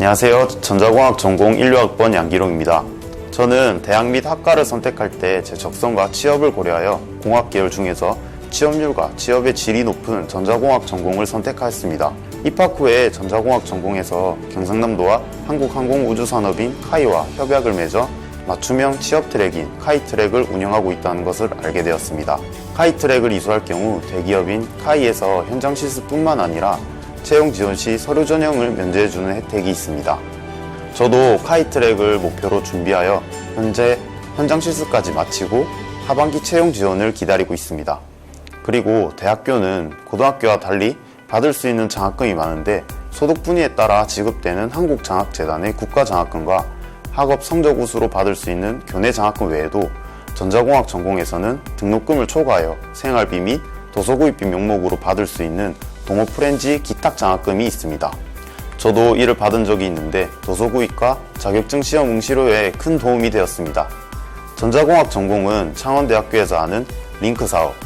안녕하세요. 전자공학 전공 1류학번 양기롱입니다. 저는 대학 및 학과를 선택할 때 제 적성과 취업을 고려하여 공학 계열 중에서 취업률과 취업의 질이 높은 전자공학 전공을 선택하였습니다. 입학 후에 전자공학 전공에서 경상남도와 한국항공우주산업인 카이와 협약을 맺어 맞춤형 취업 트랙인 카이 트랙을 운영하고 있다는 것을 알게 되었습니다. 카이 트랙을 이수할 경우 대기업인 카이에서 현장 실습뿐만 아니라 채용 지원 시 서류 전형을 면제해주는 혜택이 있습니다. 저도 카이트랙을 목표로 준비하여 현재 현장 실습까지 마치고 하반기 채용 지원을 기다리고 있습니다. 그리고 대학교는 고등학교와 달리 받을 수 있는 장학금이 많은데 소득 분위에 따라 지급되는 한국장학재단의 국가장학금과 학업 성적 우수로 받을 수 있는 교내 장학금 외에도 전자공학 전공에서는 등록금을 초과하여 생활비 및 도서구입비 명목으로 받을 수 있는 동호 프렌지 기탁 장학금이 있습니다. 저도 이를 받은 적이 있는데 도서구입과 자격증 시험 응시료에 큰 도움이 되었습니다. 전자공학 전공은 창원대학교에서 하는 링크 사업,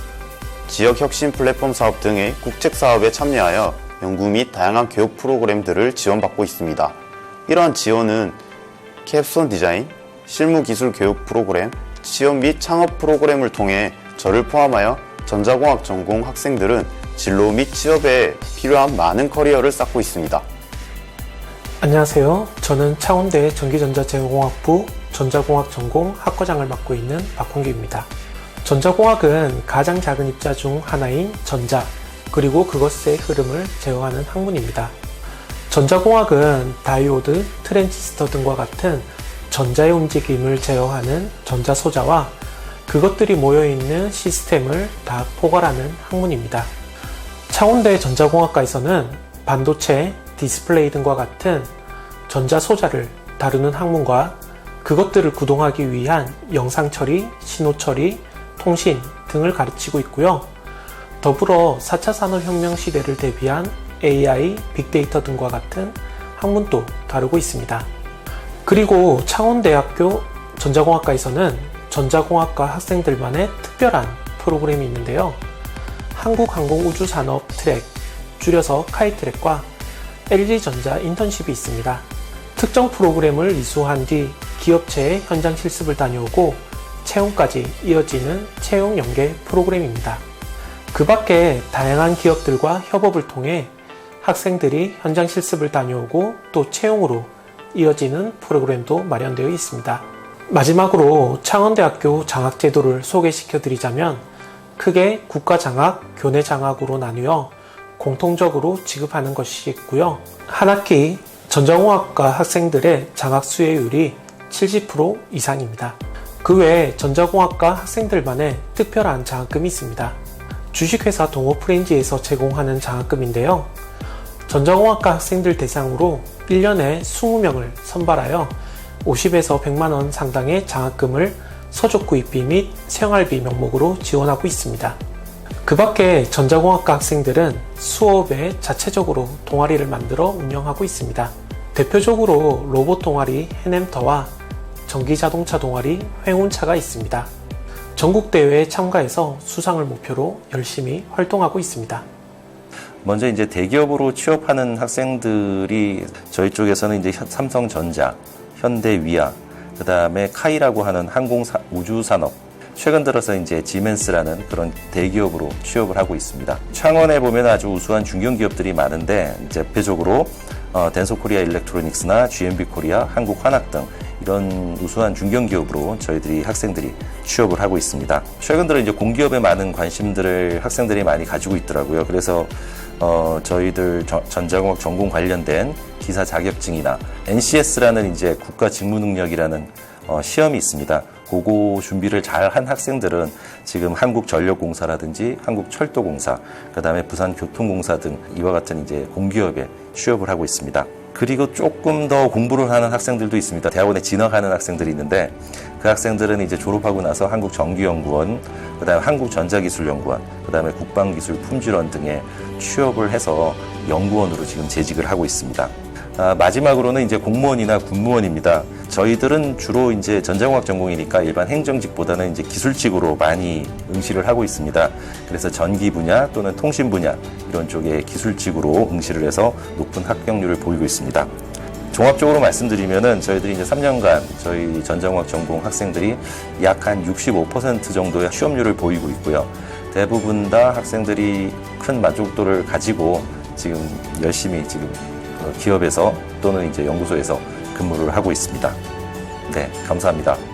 지역 혁신 플랫폼 사업 등의 국책 사업에 참여하여 연구 및 다양한 교육 프로그램들을 지원받고 있습니다. 이러한 지원은 캡손 디자인, 실무 기술 교육 프로그램, 취업 및 창업 프로그램을 통해 저를 포함하여 전자공학 전공 학생들은 진로 및 취업에 필요한 많은 커리어를 쌓고 있습니다. 안녕하세요. 저는 창원대 전기전자제공학부 전자공학 전공 학과장을 맡고 있는 박홍규입니다. 전자공학은 가장 작은 입자 중 하나인 전자, 그리고 그것의 흐름을 제어하는 학문입니다. 전자공학은 다이오드, 트랜지스터 등과 같은 전자의 움직임을 제어하는 전자소자와 그것들이 모여있는 시스템을 다 포괄하는 학문입니다. 창원대 전자공학과에서는 반도체, 디스플레이 등과 같은 전자 소자를 다루는 학문과 그것들을 구동하기 위한 영상 처리, 신호 처리, 통신 등을 가르치고 있고요. 더불어 4차 산업혁명 시대를 대비한 AI, 빅데이터 등과 같은 학문도 다루고 있습니다. 그리고 창원대학교 전자공학과에서는 전자공학과 학생들만의 특별한 프로그램이 있는데요. 한국항공우주산업 트랙, 줄여서 카이트랙과 LG전자 인턴십이 있습니다. 특정 프로그램을 이수한 뒤 기업체의 현장 실습을 다녀오고 채용까지 이어지는 채용 연계 프로그램입니다. 그 밖에 다양한 기업들과 협업을 통해 학생들이 현장 실습을 다녀오고 또 채용으로 이어지는 프로그램도 마련되어 있습니다. 마지막으로 창원대학교 장학제도를 소개시켜 드리자면 크게 국가 장학, 교내 장학으로 나뉘어 공통적으로 지급하는 것이 있고요. 한 학기 전자공학과 학생들의 장학 수혜율이 70% 이상입니다. 그 외에 전자공학과 학생들만의 특별한 장학금이 있습니다. 주식회사 동호 프렌지에서 제공하는 장학금인데요. 전자공학과 학생들 대상으로 1년에 20명을 선발하여 50에서 100만원 상당의 장학금을 서적 구입비 및 생활비 명목으로 지원하고 있습니다. 그 밖에 전자공학과 학생들은 수업에 자체적으로 동아리를 만들어 운영하고 있습니다. 대표적으로 로봇 동아리 해냄터와 전기자동차 동아리 횡운차가 있습니다. 전국대회에 참가해서 수상을 목표로 열심히 활동하고 있습니다. 먼저 이제 대기업으로 취업하는 학생들이 저희 쪽에서는 이제 삼성전자, 현대위아, 그 다음에 카이라고 하는 항공 우주 산업, 최근 들어서 이제 지멘스라는 그런 대기업으로 취업을 하고 있습니다. 창원에 보면 아주 우수한 중견 기업들이 많은데 대표적으로 어, 덴소코리아 일렉트로닉스나 GMB 코리아, 한국환학 등 이런 우수한 중견 기업으로 저희들이 학생들이 취업을 하고 있습니다. 최근 들어 이제 공기업에 많은 관심들을 학생들이 많이 가지고 있더라고요. 그래서 어, 저희들 저, 전자공학 전공 관련된 기사 자격증이나 NCS라는 이제 국가 직무 능력이라는 어, 시험이 있습니다. 그거 준비를 잘 한 학생들은 지금 한국전력공사라든지 한국철도공사, 그 다음에 부산교통공사 등 이와 같은 이제 공기업에 취업을 하고 있습니다. 그리고 조금 더 공부를 하는 학생들도 있습니다. 대학원에 진학하는 학생들이 있는데 그 학생들은 이제 졸업하고 나서 한국전기연구원, 그다음에 한국전자기술연구원, 그다음에 국방기술품질원 등에 취업을 해서 연구원으로 지금 재직을 하고 있습니다. 아, 마지막으로는 이제 공무원이나 군무원입니다. 저희들은 주로 이제 전자공학 전공이니까 일반 행정직보다는 이제 기술직으로 많이 응시를 하고 있습니다. 그래서 전기 분야 또는 통신 분야 이런 쪽에 기술직으로 응시를 해서 높은 합격률을 보이고 있습니다. 종합적으로 말씀드리면은 저희들이 이제 3년간 저희 전자공학 전공 학생들이 약 한 65% 정도의 취업률을 보이고 있고요. 대부분 다 학생들이 큰 만족도를 가지고 지금 열심히 지금 어, 기업에서 또는 이제 연구소에서 근무를 하고 있습니다. 네, 감사합니다.